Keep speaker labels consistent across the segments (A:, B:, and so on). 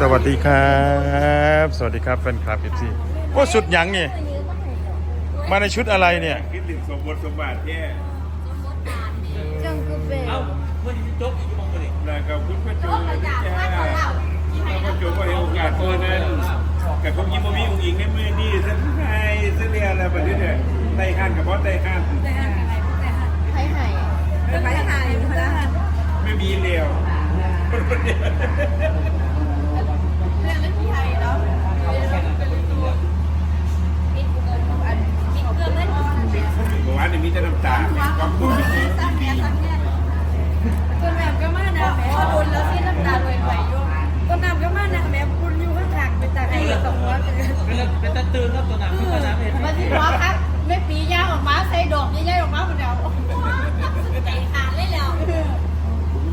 A: สวัสดีครับ สวัสดีครับแฟนคลับเอฟซีโอ้สุดหยังนี่มาในชุดอะไรเนี่ย
B: คิดถึงสมบทสมบัติแค่
C: จังกูเบล
D: เอ้าเมื่อนี้โจ๊กอีกมองไปดิ
B: แล้วก็คุณพระจูนะจ้าพระจูก็ให้โอกาสตัวนั้นกับผมยิ้มมีองค์อิงในมือนี่สักไงสักเรียอะไรแบบนี้เนี่ยไต่ห้านกับเพราะไต่ห้าน
C: ไผ่ไห่ไผ่ไห่พระ
B: ไม่มีเลียว
C: เรื่องนั้นที่ไทยเนาะปิดเกินอันปิดเครื่องเล่น
B: บอกว่านี่มีแต่น้ำตาความพูดไม่ดี
C: ตั้งแง่ขับบก็มานะแม่พอโดนแล้วที่น้ำตาลยไหลอยู่ต้นน้ำก็มานะแม่คุณอยู่ข้างทางไปจากไอ้สองวัด
D: เป็นเป็นตะตื่นครับตัวน้ำเห็น
C: มาที่หัวครับไม่ปีย่างออกมาใส่ดอกย่อยๆออกมาหมดแล้วใจขาดเลยแล้ว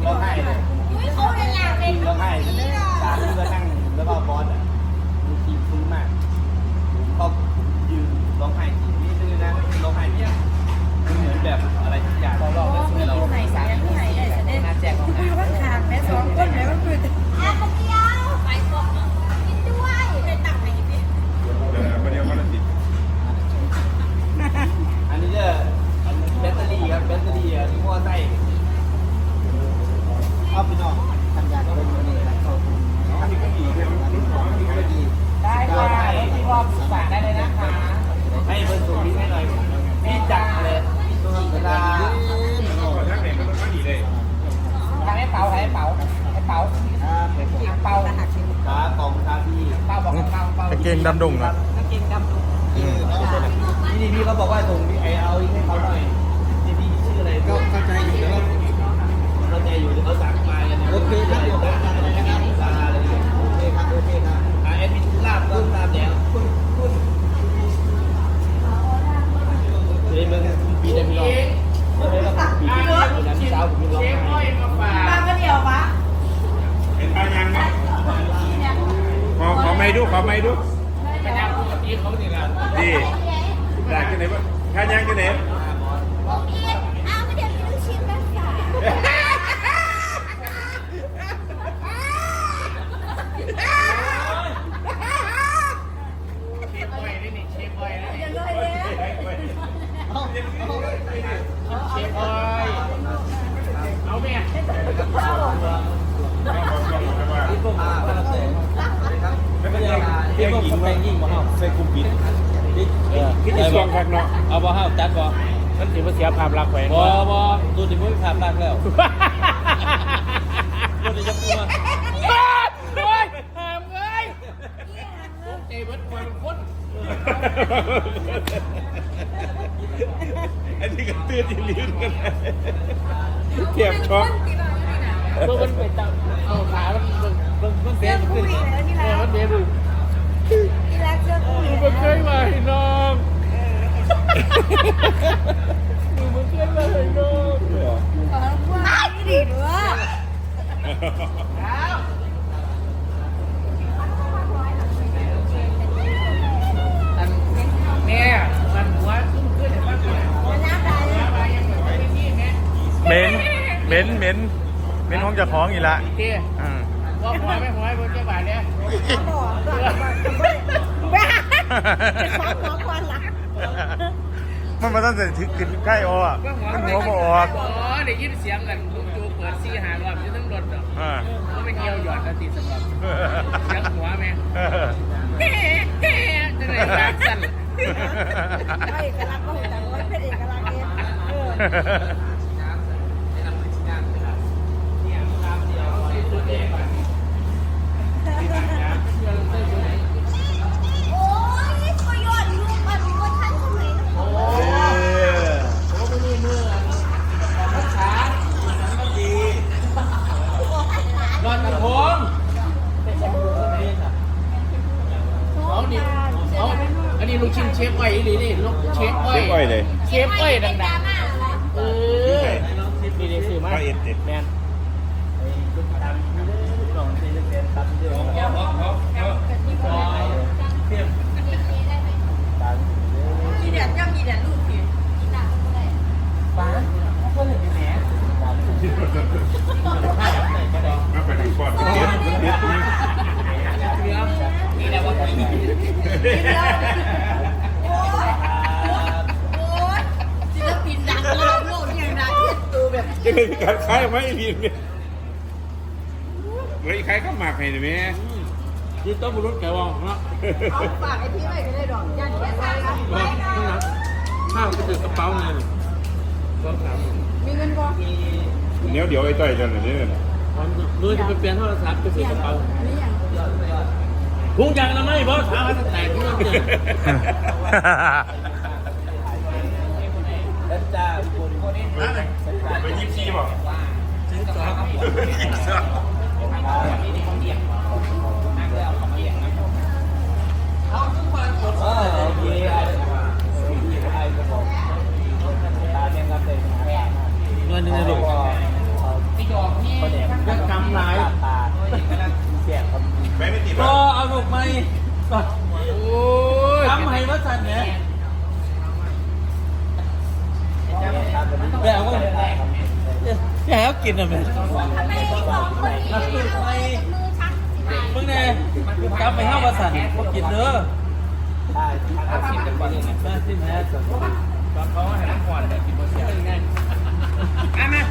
E: ร้องไห้เลย
C: อุ้ยเขาได้ลาเป็น
E: ร้องไห้เลยสามที่ก็นั่งแล้วก็บอสอะมีทีมฟุ้งมากก็ยืนร้องไห้ทีนี่คือนะร้องไห้เนี่ยมันเหมือนแบบอะไรทุกอย่างรอบๆแล้วซึ่งเราสามที่ไหนได้แต่น่าแจ้งร้องไห้
C: อยู่ข้างทางแม่สองคนแม่มันคืออาคนเดียวไปก่อนกินด้วยไปตักไหนดิ
B: เออประเดี๋ยววันละสิบ
E: อันนี้จะแบตเตอรี่ครับแบตเตอรี่ที่พ่อใส่เอาไปนอกทำยาก็เป็นวันนี้นะเขาคุณ
B: อันนี้ก็ดีใช่ไหมรุ่นของอันนี้ก็ดี
E: ได้ค่ะพี่พ่อฝากได้เลยนะคะให้เบอร์สูงนี้ให้หน่อยพี่จักเลยเวลา
B: ก็ทั้งไหนมันก็ดีเลย
E: ทางให้เป๋าให้เป๋าให้เป๋าเป๋าขาของคาพี่เป๋าบอกเป๋าเป๋ากา
A: งดำดงเหรอ
E: กางเกงดำดงนี่นี่พี่เขาบอกว่าส่งพี่ไอเอาให้เขาหน่อยนี่พี่ชื่ออะไรก็เข้าใจอยู่แล้วเข้าใจอยู่เขาสั่งมากันโอเคครับผมลาอะไรอย่างเงี้ยโอเคครับโอเคครับอ่าแอดมินลาบก็ลาบแล้วคุณคุณเฮ้ยมึงปีได้พี่น้องเฮ้ยเราปีได้ปีได้พี่สาวผมมีร้องไห้
C: มาก็เดียววะ
B: เห็นปลายังไหมขอขอไม่ดูขอไม่ดู
D: ไม่น่าพูดกับพี่เขาสิครับ
B: ดีอยากจะไหนบ้างถ้ายังจะไหน
C: อ้าวไม่เดี๋ยวกินลูกชิ้นแม่สา
D: เชฟบอยนี่นี่เชฟบอยนี่
C: อย่าเลยเลย
D: เชฟบอยเอาแม่
E: เรับ
B: ไม่เป็นไร
E: ที่พวกคนแปลงยิ่งกว่าเฮา
B: ใส่คุมปิด
E: คิด
B: ที่สองครั้งเนาะ
E: เอาบ่เฮาจัดบ่
D: มันถือว่าเสียภาพลักษณ์แขวน
E: บ่บ่ดูดิบ่มีภาพลักษณ์แล้วบ่ได้จะพูดว่า
D: โอ้ยหามเลยเจเบิร์ดคอยเป็นคน
B: อันนี้ก็ตื่นที่ลิ้นกันเทียบช็อก
D: เมื่อมันไปจับเอาขามันเบิ่งเบิ่งมันเสียมันขึ้นเออมันเสียดู
C: ที่รัก เจ้ากู
D: ดูมันเคยมาให้น้องดูมันเคยมาให้น้อง
C: ขอว่าดีด้วย
D: อันแม่มันหัวขึ้นขึ้นเห็นป่ะ
C: มันน่าตายเลย
D: ไปยังไปที่แม่
A: เหม็นเหม็นเหม็นเหม็นของเจ้าของอีกละ
D: เตี้ย
A: อืม
D: ว่าหัวไม่หัวบนเจ้าบ่าวเนี่ย
C: บอกก่อนบ้าจะฟ้องหัวควันละ
A: มันมาตั้งแต่ถึงขึ้นใกล้อออะมันหัวบ่ออก
D: อ๋อได้ยินเสียงกันลูกจูเปิดซีหารอบอยู่ทั้งรถอะ
A: อ่า
D: ก็เป็นเกี่ยวหยอดแล้วติดสำหรับเสียงหัวแม่
A: เออ
D: เฮ้เฮ้จะได้รักสั่น
C: เอกลักษณ์ก็แต่ว่าเป็นเอกลักษณ์เองเออโอ้ยขยอดลูกมันมันทันสมัยนะ
D: โอ้โหไม่มีมือขาลอนกระทงเอาดิเอาอั นนี้ลูกชิ้นเชฟอ้อยนี่นี่ลูกเชฟอ้อย
B: เรียบร้อยเลย
D: เชฟอ้อยดังๆเออนี่นี่ซื้อมา
B: ร้อยเอ็ดเด็ด
D: แมน
C: มีเด็ดยังมีเด็ดลูกพี่
B: มาไปถึงก่อนเด็ดเด็ดนี่ เลยมีการขายไหมพี่เนี่ยเฮ้ยใครก็หมักให้ไหม
D: ยี่ต้มบุรุษแกวองเนาะ
C: เอาฝากไอ้พี่ไว้ก็ได้ดอกยันแขนไว้นะ
D: ว่าข้างหลังข้าวก็ถือกระเป๋าเงินสองสาม
C: มีเงินบ่
B: เดี๋ยวเดี๋ยวไอ้ต้อยจะหน่อยนี่นะ
D: วันมือจะไปเปลี่ยนโทรศัพท์ไปถือกระเป๋า
C: นี่อย่าง
D: ถุงยางอนามัยบอสถามว่าจะแตกที่มันเกิด
E: แคนคนนี้
B: ไปยิบซีบอก
E: เอ แบ
D: บว่าแย่เขากินอะมัน
C: ไม่ของคนนี้
D: นักลูกไหม
C: มือชักสิบ
D: มึงเนี่ยกลับไปห้าวัดสันพวกกินเด้อ
E: ได้ถ้าคิดกันก่อนเนี่ย
D: มาที่แม่สนเขาให้น้ำก่อนแต่กินหมดเสียงไงอะนะ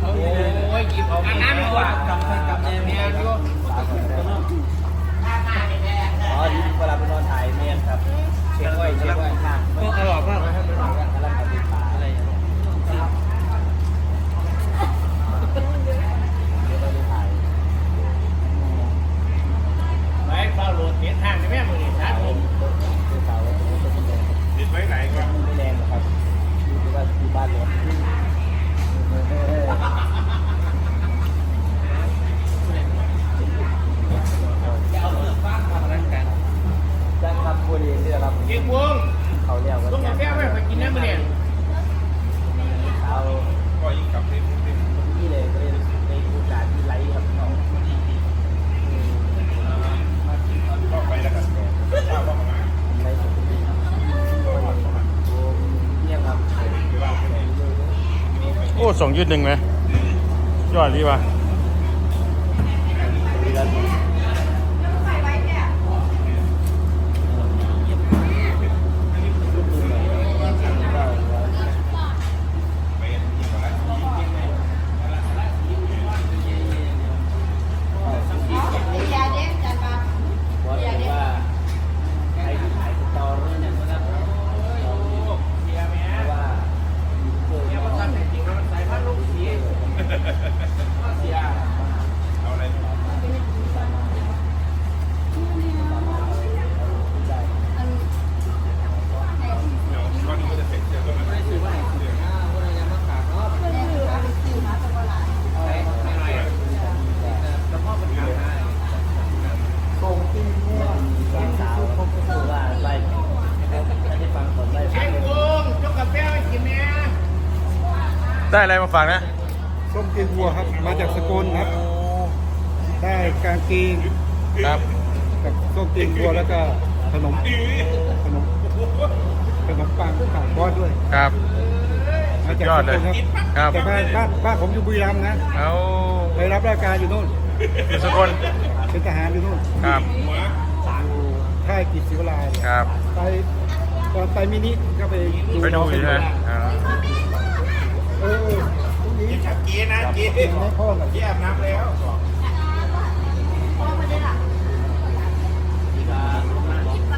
D: โอ้ยกินเอาน้ำดีกว่ากำให้กำแน่แม่ด้วย
E: อ๋อดีเวลาไปนอนถ่ายเมียนครับ เช็คไว้เช็คไว้ข้าง
D: ไม่อร่อยมาก
E: กำลังทำเป็นปลาอะไรอย่างเงี้ยเดี๋ยวเราไปถ่าย
D: ไม่เฝ้าโหลดเสียทางในแม่มือนี่ชัดผม
E: เป็นสาวว่าเป็นคนเป็น
B: ติดไว้ไหนก่อน
E: ไม่แรงหรอกครับอยู่ที่ว่าที่บ้านรถได้ครับพอดีนี่แหละครับ
D: เก่งวง
E: เขาเรียกว่า
D: ต้องกาแฟไว้ไปกินน้ำมัน เนี่ย
E: เอา
B: ก็ยิงกลับที่
E: ที่เลยก็เลยในโอกาสที่ไลฟ์ครับเขา
B: ก็ไปแล้วกันก็ทราว่ามา
E: ไลฟ์เนี่ยครับ
A: โอ้ส่งยืดหนึ่งไหมยอดดีว่ะ
C: ยาเด็กจันปะ
E: ว่าแต่ว่าใครที่ถ่ายสตอรี่เนี่ยนะครับว่าเกิด
D: เนี่ยมันทำให้จริงมันใส่ผ้าลูกสีเสีย
B: เอาอะไร
C: อัน
B: เดี๋ยวก้อนนี้ก็จะเสร็จเดี๋ยวก็มา
C: เพื่อนคือเอาไปซื้อมาตะกร้า
E: สาวเขาก็คือว่าไล่ถ้าได้ฟังผลไล่
D: ไอ้วงจกกาแฟไว้กินเนี่ย
A: ได้อะไรมาฝากนะ
F: ส้มตีนวัวครับ มาจากสกลครับ ได้กางเกง
A: ครับ
F: กับส้มตีนวัวแล้วก็ขนมขนมขนมปังขายบอสด้วย
A: ครับ
F: มาจาก
A: ยอ
F: ส
A: ด
F: ก
A: เลย
F: ลครับ
A: ครับ
F: แต่บ้านบ้านบ้านผมอยู่บุรีรัมย์นะ
A: เอา
F: ไปรับราชการอยู่นู่น
A: อยู่สกล
F: เป็นทหารอยู่นู่น
A: ครับ
F: อยู่ค่ายกิจศิวลาเนี่ย
A: ครับ
F: ไปตอนไปมินิก็ไปดู
A: ไปดู
F: น้อง
A: อยู่ใช่ไหมอ่า
F: เออเออพรุ่งนี้
B: กีนะกี
F: เห็นไหมพ่อกับ
B: กีอาบน้ำแล้ว
C: พ่อมาได้หรอ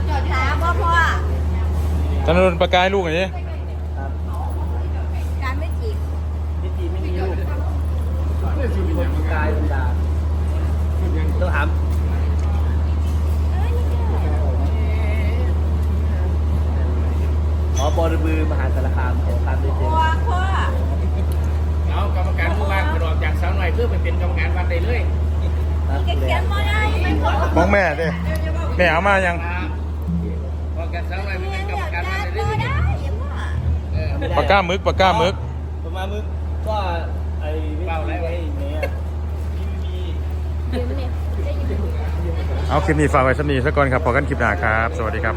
C: จอดท้าพ่อพ่อ
A: ธนดลประกายลูกหน่อยดิ
C: การไม่จีบ
E: พิธีบไม่มีลูกคนกายเป็นดาต้องถามหมอบริบือมหาสารคามขอการได้เจ
C: พ่
E: อ
D: กรรมการผู้ว่ากระโดดจากสาวหน่อยเพื่อไปเป็นกรรมการวัดได้เลย
C: แกเขียนมาได้ไม่หมด
A: มองแม่ดิแม่เอามายัง
D: พอกันสาวหน่อยเป็นกรรมการวัดได้
C: ก็
D: เลย
C: ได้ยังว่า
D: เออ
A: ปากกามึกปากกามึก
E: ประมาณมึงก็ไอ้เป้าอะไรไว้เมีย
C: ยืมเนี่ยได้ยิน
A: เอาคลิปนี้ฝากไว้สักนี้สักก่อนครับพอกันคลิปหน้าครับ สวัสดีครับ